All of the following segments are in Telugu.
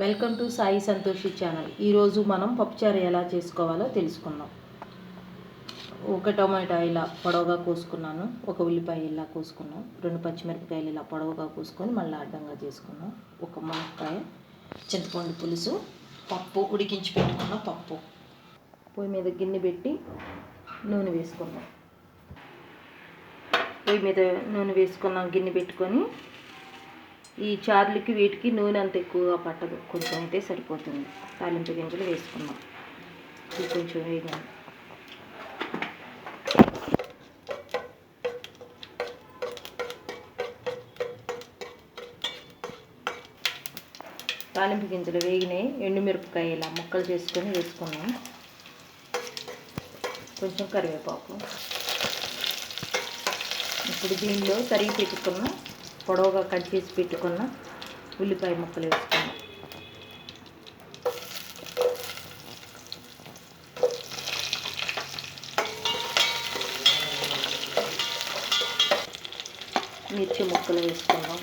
Welcome to Sai Santoshi channel. ఈరోజు మనం పప్పుచారు ఎలా చేసుకోవాలో తెలుసుకుందాం. ఒక టొమాటో ఇలా పొడవుగా కోసుకున్నాను. ఒక ఉల్లిపాయ ఇలా కోసుకున్నాం. రెండు పచ్చిమిరపకాయలు ఇలా పొడవుగా కోసుకొని మళ్ళీ అడ్డంగా చేసుకున్నాం. ఒక మునక్కాయ చింతపండు పులుసు పప్పు ఉడికించి పెట్టుకున్న పప్పు. పొయ్యి మీద గిన్నె పెట్టి నూనె వేసుకున్నాం పొయ్యి మీద నూనె వేసుకున్నాం గిన్నె పెట్టుకొని ఈ చార్లకి వీటికి నూనె అంత ఎక్కువగా పట్టదు. కొంచెం అయితే సరిపోతుంది. తాలింపు గింజలు వేసుకున్నాం ఇది కొంచెం వేగాను తాలింపు గింజలు వేగినాయి. ఎండుమిరపకాయ ఇలా ముక్కలు చేసుకొని వేసుకున్నాం కొంచెం కరివేపాకు. ఇప్పుడు దీనిలో తరిగి పెట్టుకున్నాం పొడవుగా కట్ చేసి పెట్టుకున్న ఉల్లిపాయ ముక్కలు వేసుకున్నాం మిర్చి ముక్కలు వేసుకున్నాం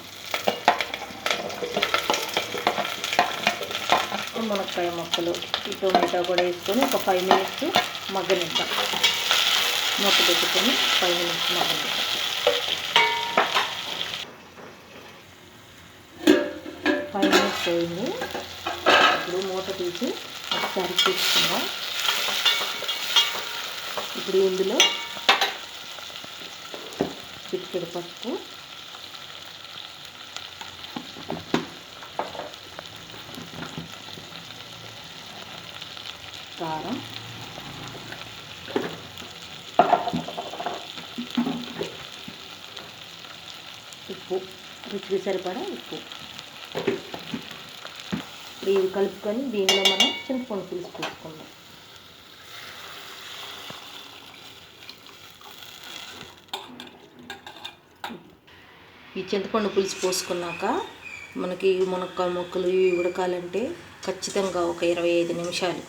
మునక్కాయ ముక్కలు ఈ టొమాటో కూడా వేసుకొని ఒక ఫైవ్ మినిట్స్ మగ్గనిద్దాం. మొక్క పెట్టుకొని ఫైవ్ మినిట్స్ మగ్గనిద్దాం. అయిపోయింది. ఇప్పుడు మూత తీసి ఒకసారి తీసుకుందాం. ఇప్పుడు ఇందులో చిటికెడు పసుపు కారం ఉప్పు. రుచికి సరిపడా ఉప్పు. ఇప్పుడు ఇవి కలుపుకొని దీనిలో మనం చింతపండు పులుసు పూసుకుందాం ఈ చింతపండు పులుసు పోసుకున్నాక మనకి మునక్కాయ ముక్కలు ఇవి ఉడకాలంటే ఖచ్చితంగా ఒక ఇరవై ఐదు నిమిషాలు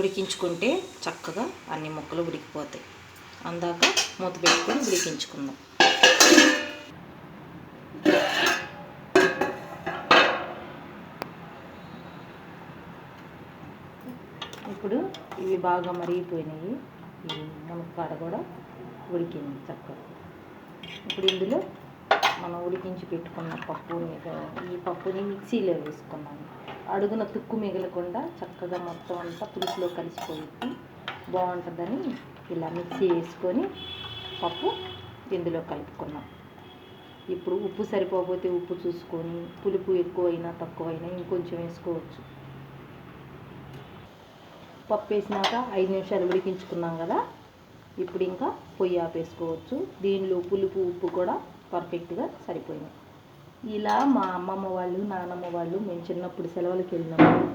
ఉడికించుకుంటే చక్కగా అన్ని ముక్కలు ఉడికిపోతాయి. అందాక మూత పెట్టుకొని ఉడికించుకుందాం. ఇప్పుడు ఇవి బాగా మరిగిపోయినాయి. ఈ మునక్కాడ కూడా ఉడికింది చక్కగా. ఇప్పుడు ఇందులో మనం ఉడికించి పెట్టుకున్న పప్పు మీద ఈ పప్పుని మిక్సీలో వేసుకున్నాను. అడుగున తుక్కు మిగలకుండా చక్కగా మొత్తం అంతా పులుసులో కలిసిపోయింది. బాగుంటుందని ఇలా మిక్సీ వేసుకొని పప్పు ఇందులో కలుపుకున్నాం. ఇప్పుడు ఉప్పు సరిపోకపోతే ఉప్పు చూసుకొని పులుపు ఎక్కువైనా తక్కువైనా ఇంకొంచెం వేసుకోవచ్చు. పప్పు వేసినాక ఐదు నిమిషాలు ఉడికించుకున్నాం కదా. ఇప్పుడు ఇంకా పొయ్యి ఆపేసుకోవచ్చు. దీనిలో పులుపు ఉప్పు కూడా పర్ఫెక్ట్గా సరిపోయినాయి ఇలా మా అమ్మమ్మ వాళ్ళు నానమ్మ వాళ్ళు మేము చిన్నప్పుడు సెలవులకు వెళ్ళినప్పుడు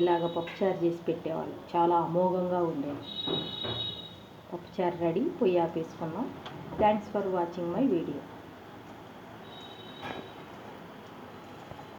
ఇలాగ పప్పుచారు చేసి పెట్టేవాళ్ళు. చాలా అమోఘంగా ఉండేది పప్పుచారు రెడీ పొయ్యి ఆపేసుకున్నాం. Thanks for watching my video